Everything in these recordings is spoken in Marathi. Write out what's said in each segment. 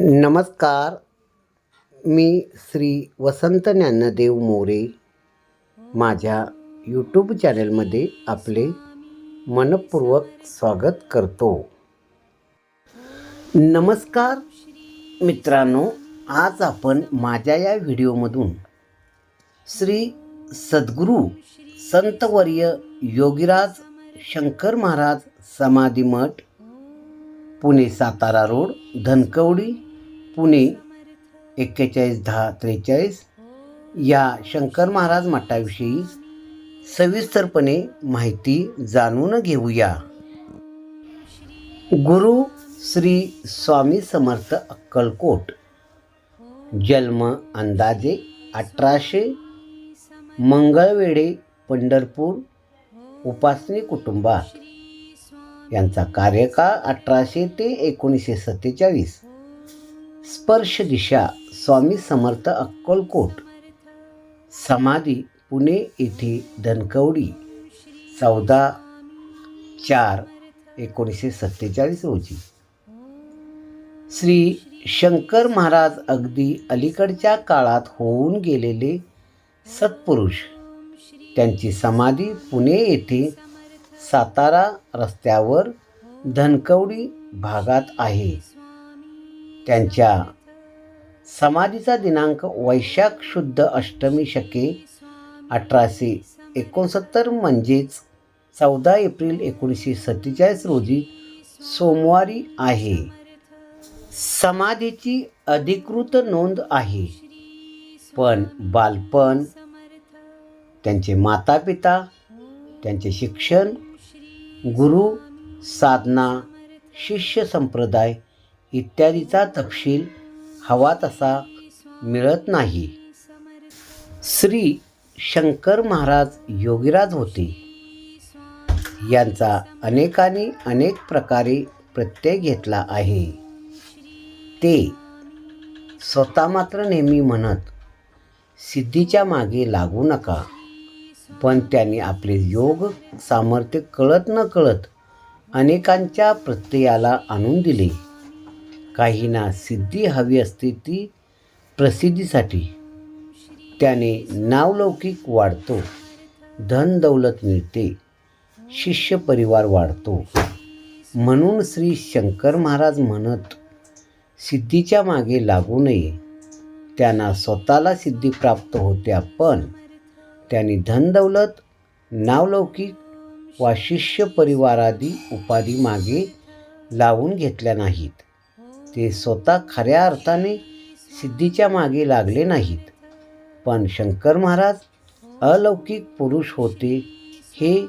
नमस्कार. मी श्री वसंत ज्ञानदेव मोरे. माझ्या यूट्यूब चॅनलमध्ये आपले मनपूर्वक स्वागत करतो. नमस्कार. मित्रांनो आज आपण माझ्या या व्हिडिओमधून श्री सद्गुरू संतवर्य योगीराज शंकर महाराज समाधी मठ पुणे सातारा रोड धनकवडी पुणे एक्केचाळीस दहा त्रेचाळीस या शंकर महाराज मठाविषयी सविस्तरपणे माहिती जाणून घेऊया. गुरु श्री स्वामी समर्थ अक्कलकोट जन्म अंदाजे अठराशे मंगळवेढे पंढरपूर उपासनी कुटुंबात. यांचा कार्यकाळ अठराशे ते एकोणीसशे सत्तेचाळीस. स्पर्श दिशा स्वामी समर्थ अक्कलकोट. समाधी पुणे येथे धनकवडी चौदा चार एकोणीसशे सत्तेचाळीस रोजी. श्री शंकर महाराज अगदी अलीकडच्या काळात होऊन गेलेले सत्पुरुष. त्यांची समाधी पुणे येथे सातारा रस्त्यावर धनकवडी भागात आहे. त्यांच्या समाधीचा दिनांक वैशाख शुद्ध अष्टमी शके अठराशे एकोणसत्तर म्हणजेच चौदा एप्रिल एकोणीसशे सत्तेचाळीस रोजी सोमवारी आहे. समाधीची अधिकृत नोंद आहे. पण बालपण त्यांचे माता पिता त्यांचे शिक्षण गुरु साधना शिष्य संप्रदाय इत्यादीचा तपशील हवा तसा मिळत नाही. श्री शंकर महाराज योगीराज होते. यांचा अनेकांनी अनेक प्रकारे प्रत्यय घेतला आहे. ते स्वतः मात्र नेहमी म्हणत सिद्धीच्या मागे लागू नका. पण त्यांनी आपले योग सामर्थ्य कळत न कळत अनेकांच्या प्रत्ययाला आणून दिले. काहींना सिद्धी हवी असते ती प्रसिद्धीसाठी. त्याने नावलौकिक वाढतो धन दौलत मिळते शिष्य परिवार वाढतो. म्हणून श्री शंकर महाराज म्हणत सिद्धीच्या मागे लागू नये. त्यांना स्वतःला सिद्धी प्राप्त होत्या पण त्यांनी धनदौलत नावलौकिक वा शिष्य परिवारादी उपाधी मागे लावून घेतल्या नाहीत. ते स्वतः खऱ्या अर्थाने सिद्धीच्या मागे लागले नाहीत. पण शंकर महाराज अलौकिक पुरुष होते हे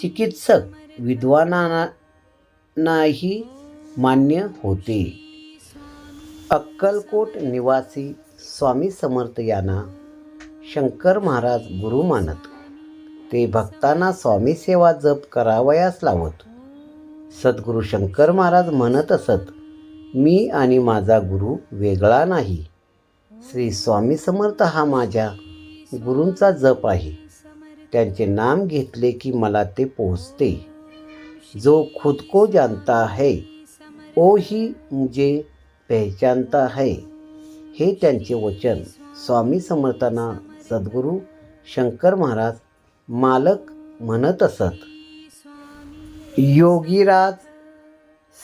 चिकित्सक विद्वानांनाही मान्य होते. अक्कलकोट निवासी स्वामी समर्थ यांना शंकर महाराज गुरु मानत. ते भक्तांना स्वामी सेवा जप करावयास लावत. सद्गुरू शंकर महाराज म्हणत असत मी आणि माझा गुरु वेगळा नाही. श्री स्वामी समर्थ हा माझ्या गुरूंचा जप आहे. त्यांचे नाम घेतले की मला ते पोहोचते. जो खुद को जानता है ओ ही मुझे पहचानता है. हे त्यांचे वचन स्वामी समर्थांना सद्गुरू शंकर महाराज मालक म्हणत असत. योगीराज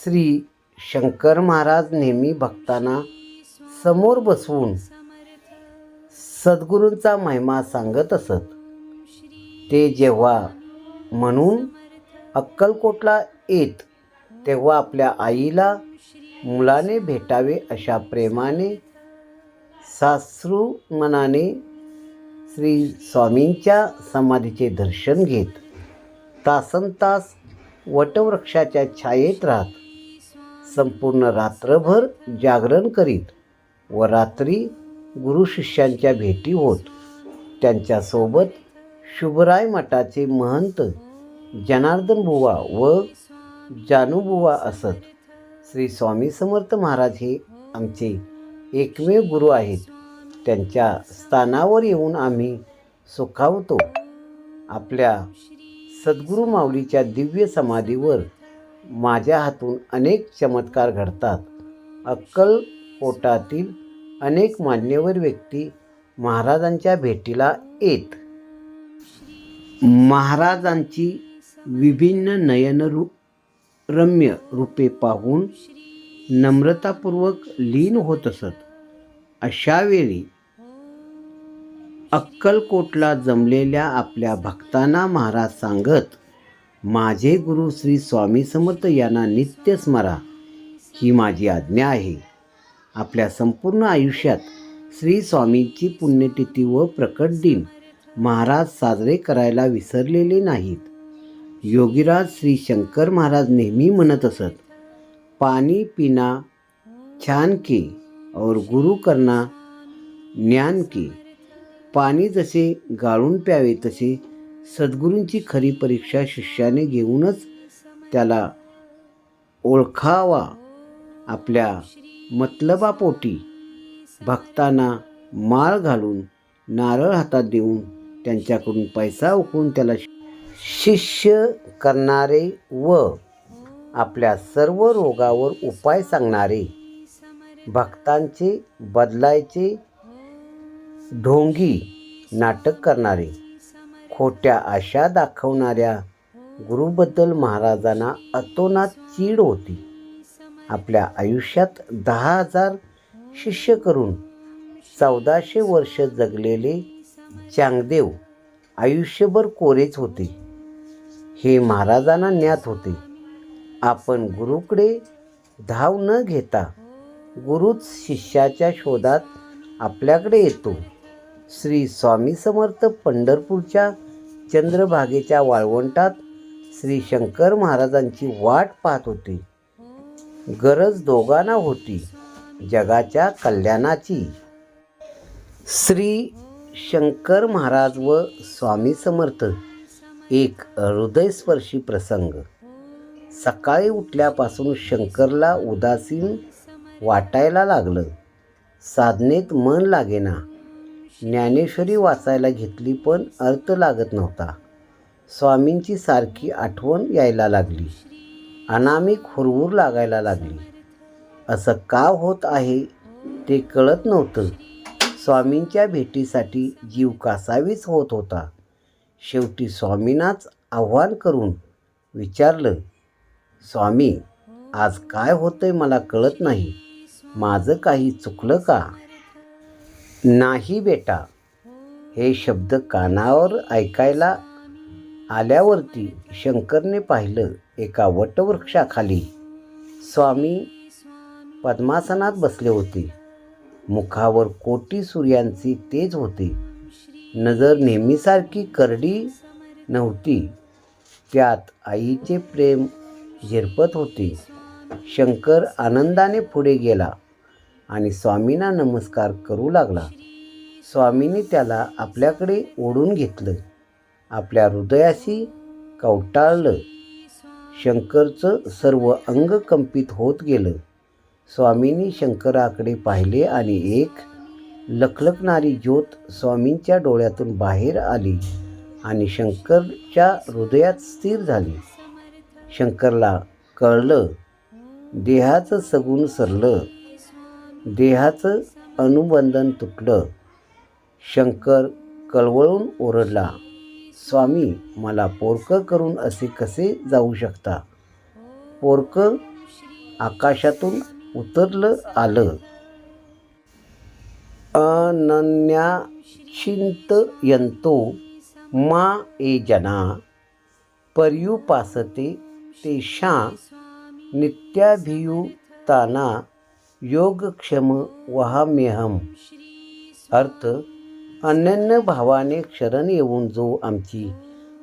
श्री शंकर महाराज नेहमी भक्तांना समोर बसवून सद्गुरूंचा महिमा सांगत असत. ते जेव्हा म्हणून अक्कलकोटला येत तेव्हा आपल्या आईला मुलाने भेटावे अशा प्रेमाने सासरू मनाने श्री स्वामींच्या समाधीचे दर्शन घेत तासन तास वटवृक्षाच्या छायेत राहत. संपूर्ण रात्रभर जागरण करीत व रात्री गुरु शिष्यांच्या भेटी होत. त्यांच्यासोबत शुभराय मठाचे महंत जनार्दन बुवा व जानूबुवा असत. श्री स्वामी समर्थ महाराज हे आमचे एकमेव गुरु आहेत. त्यांच्या स्थानावर येऊन आम्ही सुखावतो. आपल्या सद्गुरू माऊलीच्या दिव्य समाधीवर माझ्या हातून अनेक चमत्कार घडतात. अक्कल अक्कलकोटातील अनेक मान्यवर व्यक्ती महाराजांच्या भेटीला येत. महाराजांची विभिन्न नयनरू रम्य रूपे पाहून नम्रतापूर्वक लीन होत असत. अशावेळी अक्कलकोटला जमलेल्या आपल्या भक्तांना महाराज सांगत माझे गुरु श्री स्वामी समर्थ यांना नित्य स्मरा. ही माझी आज्ञा आहे. आपल्या संपूर्ण आयुष्यात श्री स्वामींची पुण्यतिथी व प्रकट दिन महाराज साजरे करायला विसरलेले नाहीत. योगीराज श्री शंकर महाराज नेहमी म्हणत असत पाणी पिना छान के और गुरु करना ज्ञान के. पाणी जसे गाळून प्यावे तसे सद्गुरूंची खरी परीक्षा शिष्याने घेऊनच त्याला ओळखावा आपल्या मतलबापोटी. भक्तांना माळ घालून नारळ हातात देऊन त्यांच्याकडून पैसा उकळून त्याला शिष्य करणारे व आपल्या सर्व रोगावर उपाय सांगणारे भक्तांचे बदलायचे ढोंगी नाटक करणारे. खोट्या आशा दाखवणाऱ्या गुरुबद्दल महाराजांना अतोनात चीड होती. आपल्या आयुष्यात दहा हजार शिष्य करून चौदाशे वर्ष जगलेले चांगदेव आयुष्यभर कोरेच होते. हे महाराजांना ज्ञात होते. आपण गुरुकडे धाव न घेता गुरुच शिष्याच्या शोधात आपल्याकडे येतो. श्री स्वामी समर्थ पंढरपूरच्या चंद्रभागेच्या वाळवंटात श्री शंकर महाराजांची वाट पाहत होते. गरज दोघांना होती जगाच्या कल्याणाची. श्री शंकर महाराज व स्वामी समर्थ एक हृदयस्पर्शी प्रसंग. सकाळी उठल्यापासून शंकरला उदासीन वाटायला लागलं. साधनेत मन लागेना. ज्ञानेश्वरी वाचायला घेतली पण अर्थ लागत नव्हता. स्वामींची सारखी आठवण यायला लागली. अनामिक हुरवूर लागायला लागली. असं का होत आहे ते कळत नव्हतं. स्वामींच्या भेटीसाठी जीव कासावीच होत होता. शेवटी स्वामींनाच आव्हान करून विचारलं स्वामी आज काय होतंय मला कळत नाही. माझं काही चुकलं का? नाही बेटा. हे शब्द कानावर ऐकायला आल्यावरती शंकरने पाहिलं एका वटवृक्षाखाली. स्वामी पद्मासनात बसले होते. मुखावर कोटी सूर्यांची तेज होते. नजर नेहमीसारखी करडी नव्हती. त्यात आईचे प्रेम झिरपत होते. शंकर आनंदाने पुढे गेला. आणि स्वामींना नमस्कार करू लागला. स्वामींनी त्याला आपल्याकडे ओढून घेतलं. आपल्या हृदयाशी कवटाळलं. शंकरचं सर्व अंग कंपित होत गेलं. स्वामींनी शंकराकडे पाहिले आणि एक लखलखणारी ज्योत स्वामींच्या डोळ्यातून बाहेर आली आणि शंकरच्या हृदयात स्थिर झाली. शंकरला कळलं देहाचं सगून सरलं. देहाचं अनुबंधन तुटलं. शंकर कळवळून ओरडला स्वामी मला पोरकं करून असे कसे जाऊ शकता? पोरकं आकाशातून उतरलं आलं. अनन्याचिंतयंतो मा ए जना पर्युपासते तेषा नित्याभियुताना योगक्षम वहाम्यहम. अर्थ अनन्य भावाने क्षरण येऊन जो आमची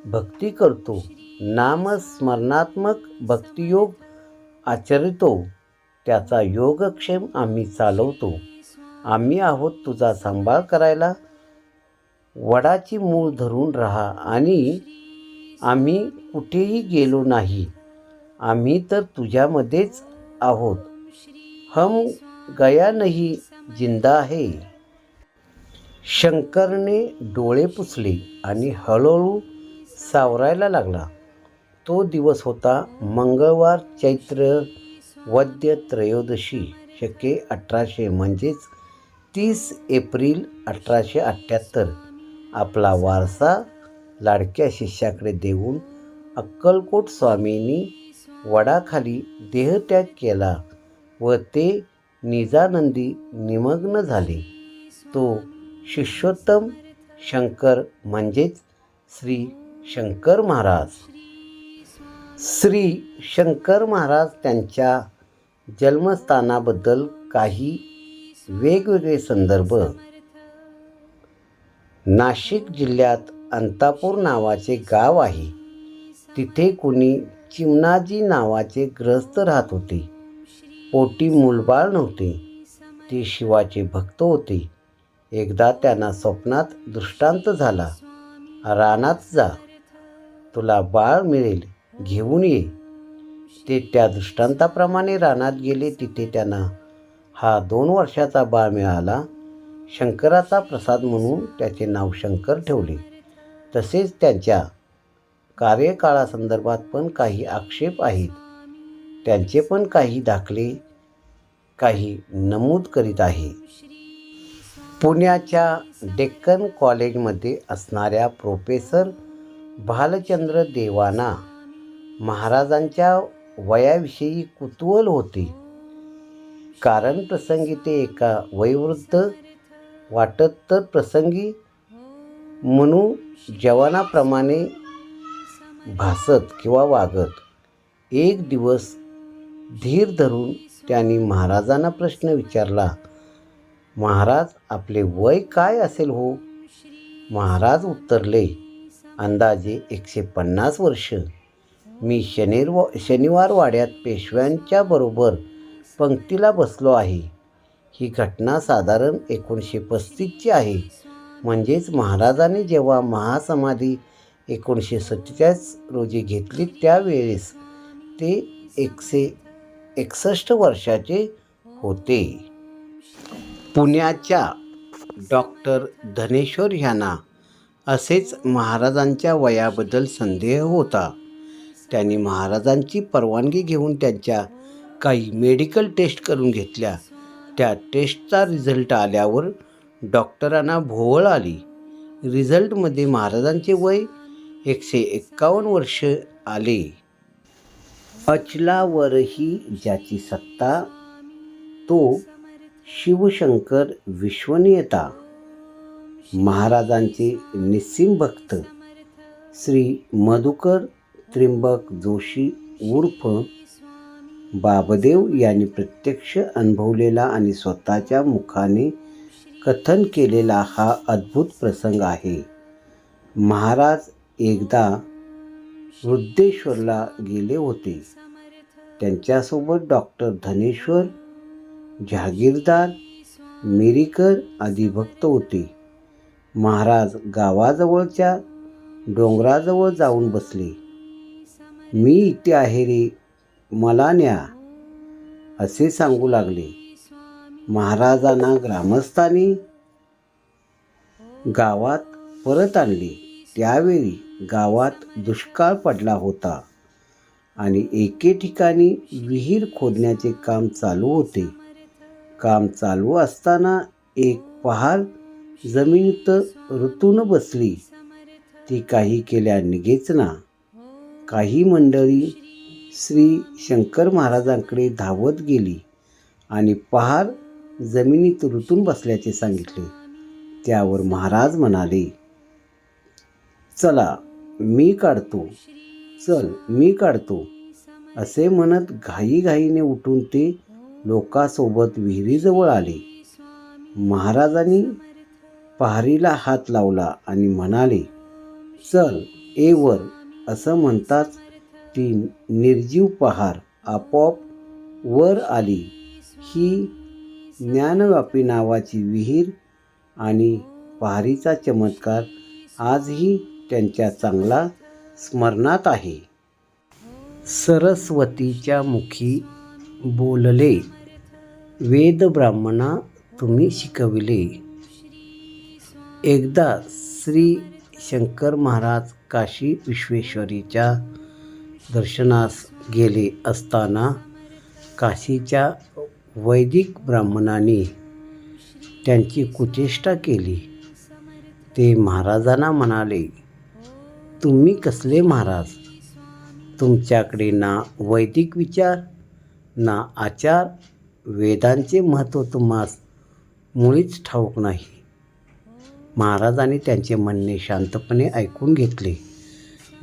भक्ती करतो नामस्मरणात्मक भक्तियोग आचरितो त्याचा योगक्षेम आम्ही चालवतो. आम्ही आहोत तुझा सांभाळ करायला. वडाची मूळ धरून राहा आणि आम्ही कुठेही गेलो नाही. आम्ही तर तुझ्यामध्येच आहोत. हम गया नहीं जिंदा आहे शंकरने डोळे पुसले आणि हळूहळू सावरायला लागला. तो दिवस होता मंगळवार चैत्र वद्य त्रयोदशी शके अठराशे म्हणजेच तीस एप्रिल अठराशे अठ्ठ्याहत्तर. आपला वारसा लाडक्या शिष्याकडे देऊन अक्कलकोट स्वामींनी वडाखाली देहत्याग केला. व ते निजानंदी निमग्न झाले. तो शिष्योत्तम शंकर म्हणजेच श्री शंकर महाराज. श्री शंकर महाराज त्यांच्या जन्मस्थानाबद्दल काही वेगवेगळे संदर्भ. नाशिक जिल्ह्यात अंतापूर नावाचे गाव आहे. तिथे कुणी चिमणाजी नावाचे ग्रस्त राहत होते. पोटी मूलबाळ नव्हते. ते शिवाचे भक्त होते. एकदा त्यांना स्वप्नात दृष्टांत झाला. रानात जा. तुला बाळ मिळेल. घेऊन ये. ते त्या दृष्टांताप्रमाणे रानात गेले. तिथे त्यांना हा दोन वर्षाचा बाळ मिळाला. शंकराचा प्रसाद म्हणून त्याचे नाव शंकर ठेवले. तसेच त्यांच्या कार्यकाळासंदर्भात पण काही आक्षेप आहेत. त्यांचे पण काही दाखले काही नमूद करीत आहे. पुण्याच्या डेक्कन कॉलेजमध्ये असणाऱ्या प्रोफेसर भालचंद्र देवाना महाराजांच्या वयाविषयी कुतूहल होते. कारण प्रसंगी ते एका वयोवृद्ध वाटत तर प्रसंगी म्हणू जवानाप्रमाणे भासत किंवा वागत. एक दिवस धीर धरून त्यांनी महाराजांना प्रश्न विचारला महाराज आपले वय काय असेल हो? महाराज उत्तरले अंदाजे एकशे पन्नास वर्ष. मी शनिर्व शनिवार वाड्यात पेशव्यांच्या बरोबर पंक्तीला बसलो आहे. ही घटना साधारण एकोणीसशे पस्तीसची आहे. म्हणजेच महाराजांनी जेव्हा महासमाधी एकोणीसशे सत्तेचाळीस रोजी घेतली त्यावेळेस ते एकशे एकसष्ट वर्षाचे होते. पुण्याच्या डॉक्टर धनेश्वर ह्यांना असेच महाराजांच्या वयाबद्दल संदेह होता. त्यांनी महाराजांची परवानगी घेऊन त्यांच्या काही मेडिकल टेस्ट करून घेतल्या. त्या टेस्टचा रिझल्ट आल्यावर डॉक्टरांना भोवळ आली. रिझल्टमध्ये महाराजांचे वय एकशे एक्कावन्न वर्ष आले. अचलावरही ज्याची सत्ता तो शिवशंकर विश्वनीयता महाराजांचे निस्सिम भक्त श्री मधुकर त्रिंबक जोशी उर्फ बाबदेव यांनी प्रत्यक्ष अनुभवलेला आणि स्वतःच्या मुखाने कथन केलेला हा अद्भुत प्रसंग आहे. महाराज एकदा वृद्धेश्वरला गेले होते. त्यांच्यासोबत डॉक्टर धनेश्वर जहागीरदार मिरीकर आदी भक्त होते. महाराज गावाजवळच्या डोंगराजवळ जाऊन बसले. मी इथे आहे रे मला न्या असे सांगू लागले. महाराजांना ग्रामस्थांनी गावात परत आणले. त्यावेळी गावात दुष्काळ पडला होता आणि एके ठिकाणी विहीर खोदण्याचे काम चालू होते. काम चालू असताना एक पहार जमिनीत ऋतून बसली. ती काही केल्या निघेच ना काही मंडळी श्री शंकर महाराजांकडे धावत गेली आणि पहार जमिनीत ऋतून बसल्याचे सांगितले. त्यावर महाराज म्हणाले चला मी काढतो. चल मी काढतो. असे म्हणत घाईघाईने उठून ते लोकांसोबत विहिरीजवळ आले. महाराजांनी पहारीला हात लावला आणि म्हणाले चल ए वर. असं म्हणताच ती निर्जीव पहार आपोआप वर आली. ही ज्ञानव्यापी नावाची विहीर आणि पहारीचा चमत्कार आजही त्यांच्या चांगला स्मरणात आहे. सरस्वतीच्या मुखी बोलले वेद ब्राह्मणा तुम्ही शिकविले. एकदा श्री शंकर महाराज काशी विश्वेश्वरीच्या दर्शनास गेले असताना काशीच्या वैदिक ब्राह्मणांनी त्यांची कुचेष्टा केली. ते महाराजांना म्हणाले तुम्ही कसले महाराज? तुमच्याकडे ना वैदिक विचार ना आचार वेदांचे महत्त्व तुम्हास मुळीच ठाऊक नाही. महाराजांनी त्यांचे म्हणणे शांतपणे ऐकून घेतले.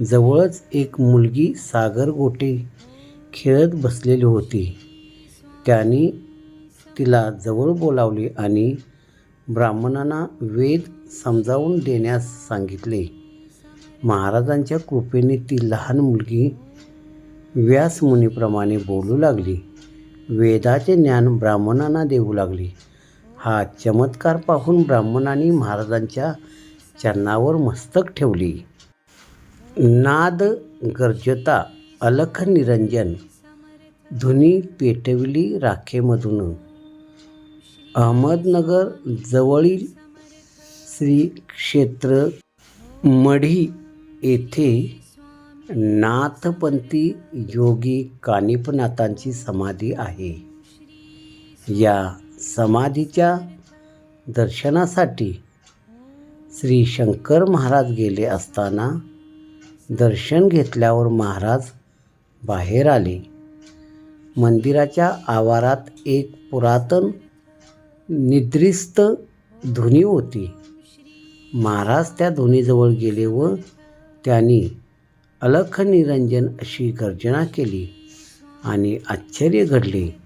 जवळच एक मुलगी सागर गोटे खेळत बसलेली होती. त्यांनी तिला जवळ बोलावले आणि ब्राह्मणांना वेद समजावून देण्यास सांगितले. महाराजांच्या कृपेने ती लहान मुलगी व्यासमुनीप्रमाणे बोलू लागली. वेदाचे ज्ञान ब्राह्मणांना देऊ लागली. हा चमत्कार पाहून ब्राह्मणांनी महाराजांच्या चरणावर मस्तक ठेवली. नाद गर्जता अलख निरंजन धुनी पेटविली राखेमधून. अहमदनगर जवळील श्री क्षेत्र मढी येथे नाथपंथी योगी कानिपनाथांची समाधी आहे. या समाधीच्या दर्शनासाठी श्री शंकर महाराज गेले असताना दर्शन घेतल्यावर महाराज बाहेर आले. मंदिराच्या आवारात एक पुरातन निद्रिस्त धुनी होती. महाराज त्या धुनीजवळ गेले व त्यांनी अलख निरंजन अशी गर्जना केली आणि आश्चर्य घडले.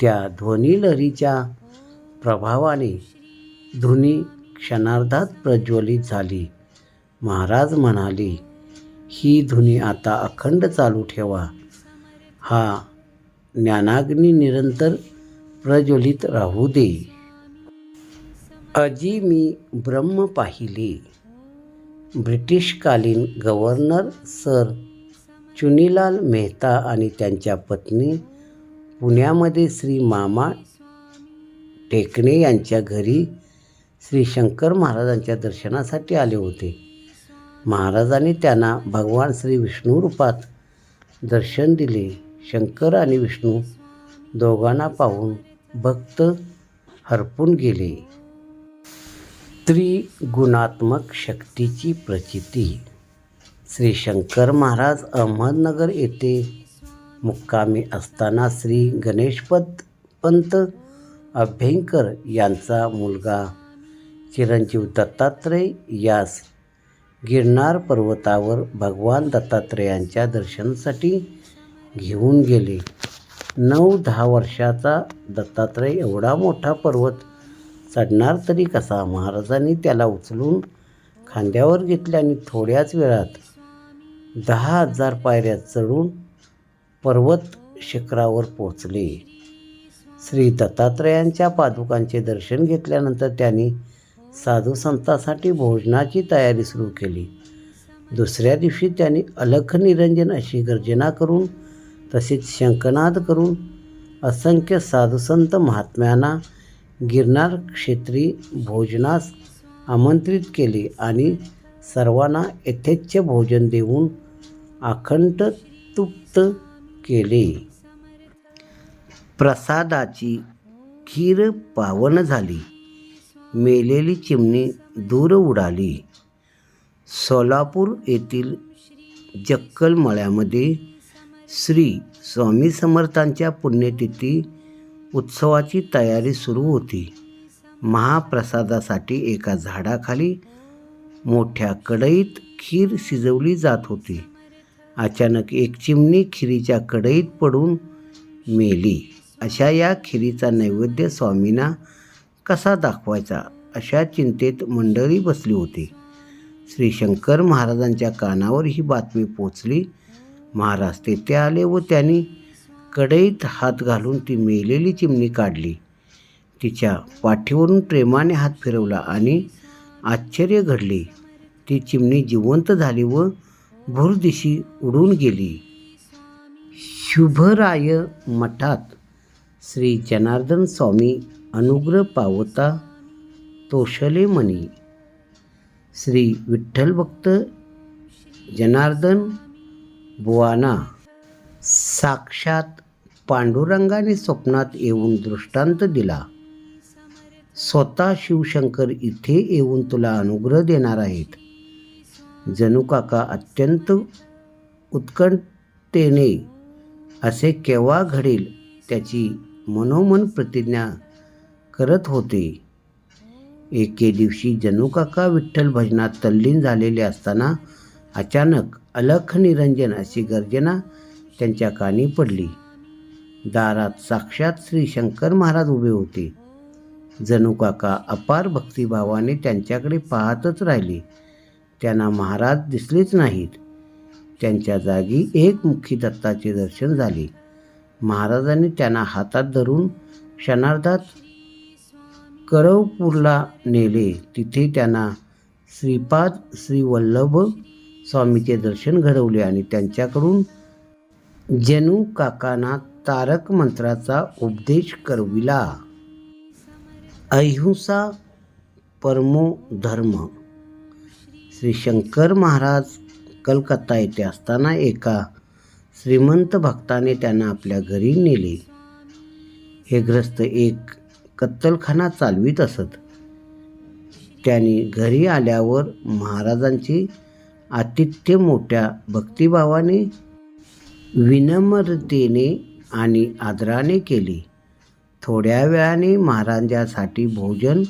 त्या ध्वनिलहरीच्या प्रभावाने धुनी क्षणार्धात प्रज्वलित झाली. महाराज म्हणाले ही धुनी आता अखंड चालू ठेवा. हा ज्ञानाग्नी निरंतर प्रज्वलित राहू दे. अजी मी ब्रह्म पाहिले. ब्रिटिशकालीन गव्हर्नर सर चुनीलाल मेहता आणि त्यांच्या पत्नी पुण्यामध्ये श्री मामा टेकणे यांच्या घरी श्री शंकर महाराजांच्या दर्शनासाठी आले होते. महाराजांनी त्यांना भगवान श्री विष्णू रूपात दर्शन दिले. शंकर आणि विष्णू दोघांना पाहून भक्त हरपून गेले. त्रिगुणात्मक शक्तीची प्रचिती. श्री शंकर महाराज अहमदनगर येथे मुक्कामी असताना श्री गणेशपत पंत अभ्यंकर यांचा मुलगा चिरंजीव दत्तात्रय यास गिरनार पर्वतावर भगवान दत्तात्रयांच्या दर्शनासाठी घेऊन गेले. नऊ दहा वर्षाचा दत्तात्रय एवढा मोठा पर्वत चढणार तरी कसा? महाराजांनी त्याला उचलून खांद्यावर घेतले आणि थोड्याच वेळात दहा हजार पायऱ्या चढून पर्वत शिखरावर पोचले श्री दत्तात्रयांच्या पादुकांचे दर्शन घेतल्यानंतर त्यांनी साधू संतांसाठी भोजनाची तयारी सुरू केली. दुसऱ्या दिवशी त्यांनी अलख निरंजन अशी गर्जना करून तसेच शंकनाद करून असंख्य साधुसंत महात्म्यांना गिरनार क्षेत्री भोजनास आमंत्रित केले आणि सर्वांना यथेच्छ भोजन देऊन अखंड तृप्त केले. प्रसादाची खीर पावन झाली. मेलेली चिमणी दूर उडाली. सोलापूर येथील जक्कल मळ्यामध्ये श्री स्वामी समर्थांच्या पुण्यतिथी उत्सवाची तयारी सुरू होती. महाप्रसादासाठी एका झाडाखाली मोठ्या कढईत खीर शिजवली जात होती. अचानक एक चिमणी खिरीच्या कढईत पडून मेली. अशा या खिरीचा नैवेद्य स्वामींना कसा दाखवायचा अशा चिंतेत मंडळी बसली होती. श्री शंकर महाराजांच्या कानावर ही बातमी पोचली. महाराज तेथे आले व त्यांनी कढईत हात घालून ती मेलेली चिमणी काढली. तिच्या पाठीवरून प्रेमाने हात फिरवला आणि आश्चर्य घडले. ती चिमणी जिवंत झाली व भूरदिशी उडून गेली. शुभराय मठात श्री जनार्दन स्वामी अनुग्रह पावता तोषलेमणी श्री विठ्ठल भक्त जनार्दन बुवाना. साक्षात पांडुरंगाने स्वप्नात येऊन दृष्टांत दिला. स्वतः शिवशंकर इथे येऊन तुला अनुग्रह देणार आहेत. जणू काका अत्यंत उत्कंठतेने असे केव्हा घडेल त्याची मनोमन प्रतिज्ञा करत होते. एके दिवशी जणू काका विठ्ठल भजनात तल्लीन झालेले असताना अचानक अलख निरंजन अशी गर्जना त्यांच्या कानी पडली. दारात साक्षात श्री शंकर महाराज उभे होते. जणू काका अपार भक्तिभावाने त्यांच्याकडे पाहतच राहिले. त्यांना महाराज दिसलेच नाहीत. त्यांच्या जागी एक मुखी दत्ताचे दर्शन झाले. महाराजांनी त्यांना हातात धरून क्षणार्धात करवपूरला नेले. तिथे त्यांना श्रीपाद श्री वल्लभ स्वामीचे दर्शन घडवले आणि त्यांच्याकडून जणू काकांना तारक मंत्राचा उपदेश करविला. अहिंसा परमो धर्म. श्री शंकर महाराज कलकत्ता येथे असताना एका श्रीमंत भक्ताने त्यांना आपल्या घरी नेले. हे ग्रस्त एक कत्तलखाना चालवीत असत. त्यांनी घरी आल्यावर महाराजांची आतिथ्य मोठ्या भक्तिभावाने विनम्रतेने आणि आदराने केली. थोड्या वेळाने महाराजांसाठी भोजन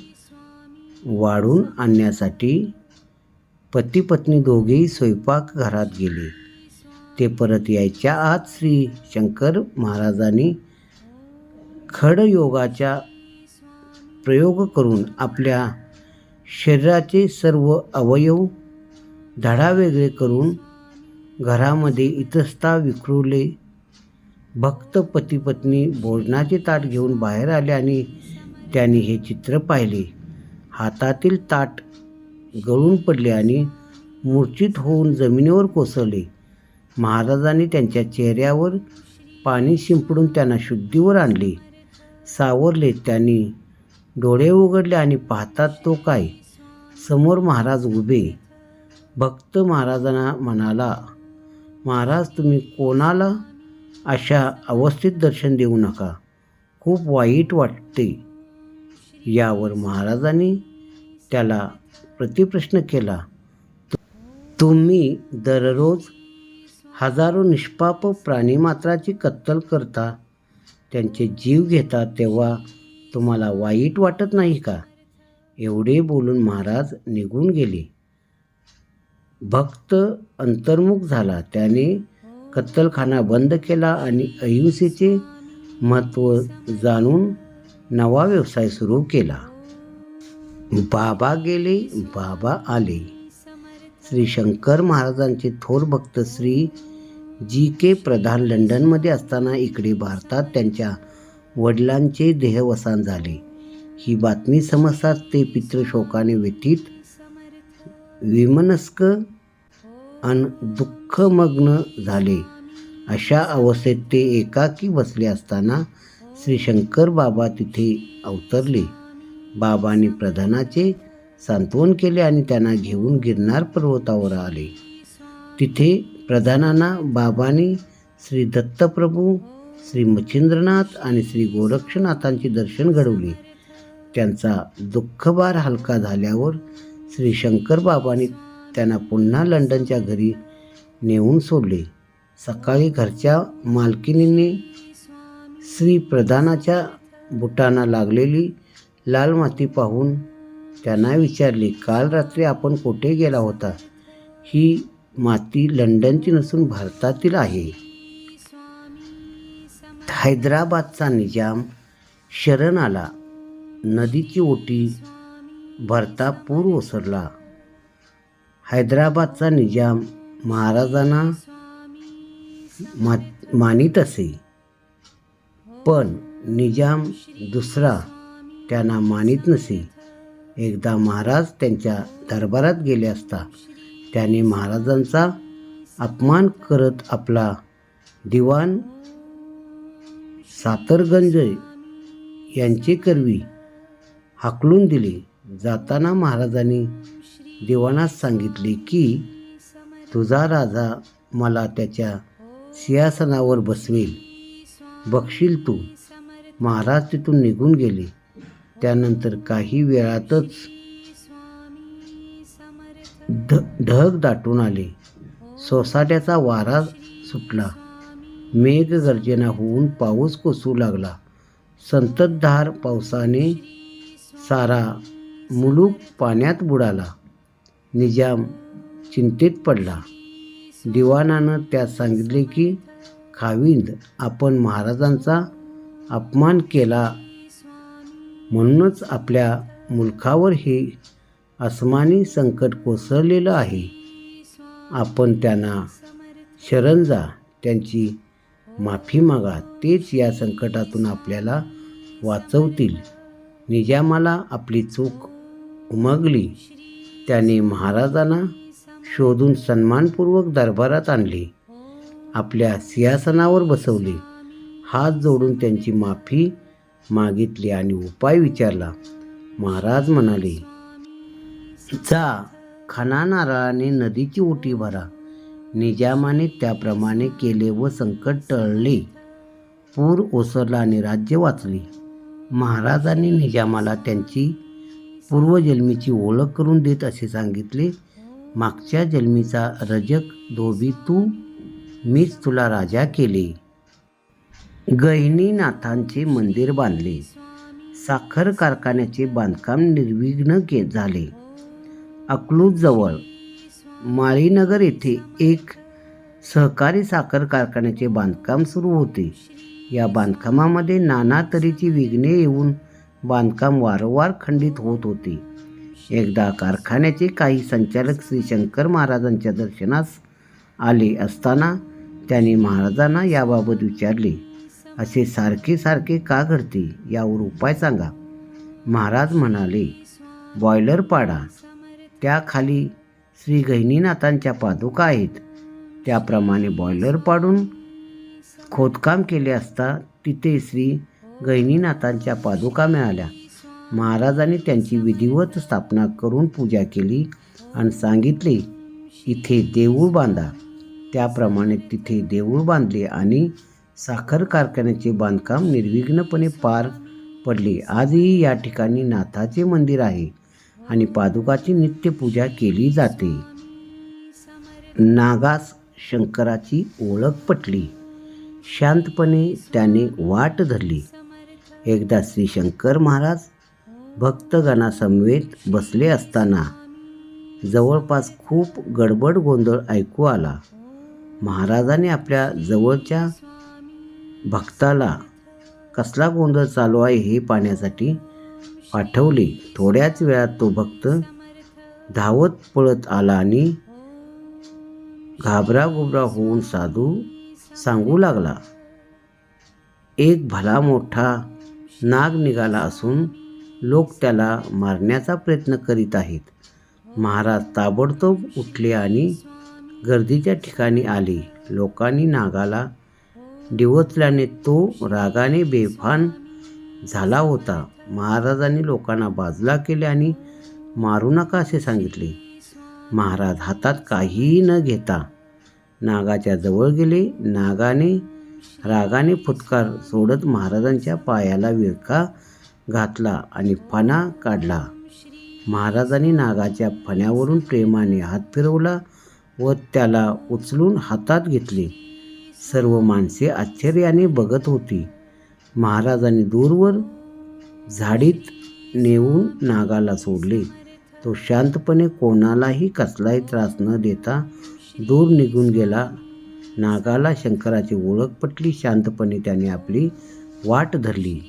वाढून आणण्यासाठी पती पत्नी दोघेही स्वयंपाकघरात गेले. ते परत यायच्या आत श्री शंकर महाराजांनी खडयोगाचा प्रयोग करून आपल्या शरीराचे सर्व अवयव धडावेगळे करून घरामध्ये इतस्ता विखरुले. भक्त पती पत्नी भोजनाचे ताट घेऊन बाहेर आले आणि त्यांनी हे चित्र पाहिले. हातातील ताट गळून पडले आणि मूर्छित होऊन जमिनीवर कोसळले. महाराजांनी त्यांच्या चेहऱ्यावर पाणी शिंपडून त्यांना शुद्धीवर आणले. सावरले त्यांनी डोळे उघडले आणि पाहतात तो काय? समोर महाराज उभे. भक्त महाराजांना म्हणाला महाराज तुम्ही कोणाला अशा अवस्थेत दर्शन देऊ नका. खूप वाईट वाटते. यावर महाराजांनी त्याला प्रतिप्रश्न केला. तुम्ही दररोज हजारो निष्पाप प्राणीमात्राची कत्तल करता त्यांचे जीव घेता तेव्हा तुम्हाला वाईट वाटत नाही का? एवढे बोलून महाराज निघून गेले. भक्त अंतर्मुख झाला. त्याने कत्तलखाना बंद केला आणि अहिंसेचे महत्त्व जाणून नवा व्यवसाय सुरू केला. बाबा गेले बाबा आले. श्री शंकर महाराजांचे थोर भक्त श्री जी के प्रधान लंडनमध्ये असताना इकडे भारतात त्यांच्या वडिलांचे देहवसान झाले. ही बातमी समजतात ते पितृशोकाने व्यतीत विमनस्क आणि दुःखमग्न झाले. अशा अवस्थेत ते एकाकी बसले असताना श्री शंकर बाबा तिथे अवतरले. बाबांनी प्रधानाचे सांत्वन केले आणि त्यांना घेऊन गिरनार पर्वतावर आले. तिथे प्रधानांना बाबांनी श्री दत्तप्रभू श्री मच्छिंद्रनाथ आणि श्री गोरक्षनाथांचे दर्शन घडवले. त्यांचा दुःखभार हलका झाल्यावर श्री शंकर बाबांनी त्यांना पुन्हा लंडनच्या घरी नेऊन सोडले. सकाळी घरच्या मालकिनीने श्री प्रधानाच्या बुटांना लागलेली लाल माती पाहून त्यांना विचारले काल रात्री आपण कुठे गेला होता? ही माती लंडनची नसून भारतातील आहे. हैदराबादचा निजाम शरण आला. नदीची ओटी भरता पूर ओसरला. हैदराबादचा निजाम महाराजांना मा मानित असे. पण निजाम दुसरा त्यांना मानित नसे. एकदा महाराज त्यांच्या दरबारात गेले असता त्याने महाराजांचा अपमान करत आपला दिवाण सातरगंज यांचे करवी हाकलून दिले. जाताना महाराजांनी दिवाणास सांगितले की तुझा राजा मला त्याच्या सिंहासनावर बसवेल. बघशील तू महाराज तिथून निघून गेले. त्यानंतर काही वेळातच ढ ढग दाटून आले. सोसाट्याचा वारा सुटला. मेघगर्जना होऊन पाऊस कोसळू लागला. संततधार पावसाने सारा मुलूक पाण्यात बुडाला. निजाम चिंतेत पडला. दिवाणानं त्यास सांगितले की खाविंद आपण महाराजांचा अपमान केला. म्हणूनच आपल्या मुलखावर हे आसमानी संकट कोसळलेलं आहे. आपण त्यांना शरण जा. त्यांची माफी मागा. तेच या संकटातून आपल्याला वाचवतील. निजामाला आपली चूक उमगली. त्याने महाराजांना शोधून सन्मानपूर्वक दरबारात आणले. आपल्या सिंहासनावर बसवले. हात जोडून त्यांची माफी मागितली आणि उपाय विचारला. महाराज म्हणाले जा खाना नारळाने नदीची ओटी भरा. निजामाने त्याप्रमाणे केले व संकट टळले. पूर ओसरला आणि राज्य वाचले. महाराजांनी निजामाला त्यांची पूर्वजन्मीची ओळख करून देत असे सांगितले. मागच्या जन्मीचा रजक धोबी तू मीच तुला राजा केले. गहिनीनाथांचे मंदिर बांधले. साखर कारखान्याचे बांधकाम निर्विघ्न के झाले. अकलूजजवळ माळीनगर येथे एक सहकारी साखर कारखान्याचे बांधकाम सुरू होते. या बांधकामामध्ये नाना तऱ्हेची विघ्ने येऊन बांधकाम वारंवार खंडित होत होते. एकदा कारखान्याचे काही संचालक श्री शंकर महाराजांच्या दर्शनास आले असताना त्यांनी महाराजांना याबाबत विचारले असे सारखे सारखे का घडते? यावर उपाय सांगा. महाराज म्हणाले बॉयलर पाडा. त्याखाली श्री गहिनीनाथांच्या पादुका आहेत. त्याप्रमाणे बॉयलर पाडून खोदकाम केले असता तिथे श्री गहिनीनाथांच्या पादुका मिळाल्या. महाराजांनी त्यांची विधिवत स्थापना करून पूजा केली आणि सांगितले इथे देऊळ बांधा. त्याप्रमाणे तिथे देऊळ बांधले आणि साखर कारखान्याचे बांधकाम निर्विघ्नपणे पार पडले. आजही या ठिकाणी नाथाचे मंदिर आहे आणि पादुकाची नित्यपूजा केली जाते. नागास शंकराची ओळख पटली. शांतपणे त्याने वाट धरली. एकदा श्री शंकर महाराज भक्तगणासमवेत बसले असताना जवळपास खूप गडबड गोंधळ ऐकू आला. महाराजाने आपल्या जवळच्या भक्ताला कसला गोंधळ चालू आहे हे पाहण्यासाठी पाठवले. थोड्याच वेळात तो भक्त धावत पळत आला आणि घाबरागुबरा होऊन साधू सांगू लागला एक भला मोठा नाग निघाला असून लोक त्याला मारण्याचा प्रयत्न करीत आहेत. महाराज ताबडतोब उठले आणि गर्दीच्या ठिकाणी आले. लोकांनी नागाला डिवचल्याने तो रागाने बेफान झाला होता. महाराजांनी लोकांना बाजूला केले आणि मारू नका असे सांगितले. महाराज हातात काहीही न घेता नागाच्या जवळ गेले. नागाने रागाने फुटकार सोडत महाराजांच्या पायाला विळखा घातला आणि फणा काढला. महाराजांनी नागाच्या फण्यावरून प्रेमाने हात फिरवला व त्याला उचलून हातात घेतले. सर्व माणसे आश्चर्याने बघत होती. महाराजांनी दूरवर झाडीत नेऊन नागाला सोडले. तो शांतपणे कोणालाही कसलाही त्रास न देता दूर निघून गेला. नागाला शंकराची ओळख पटली शांतपणे त्याने आपली वाट धरली.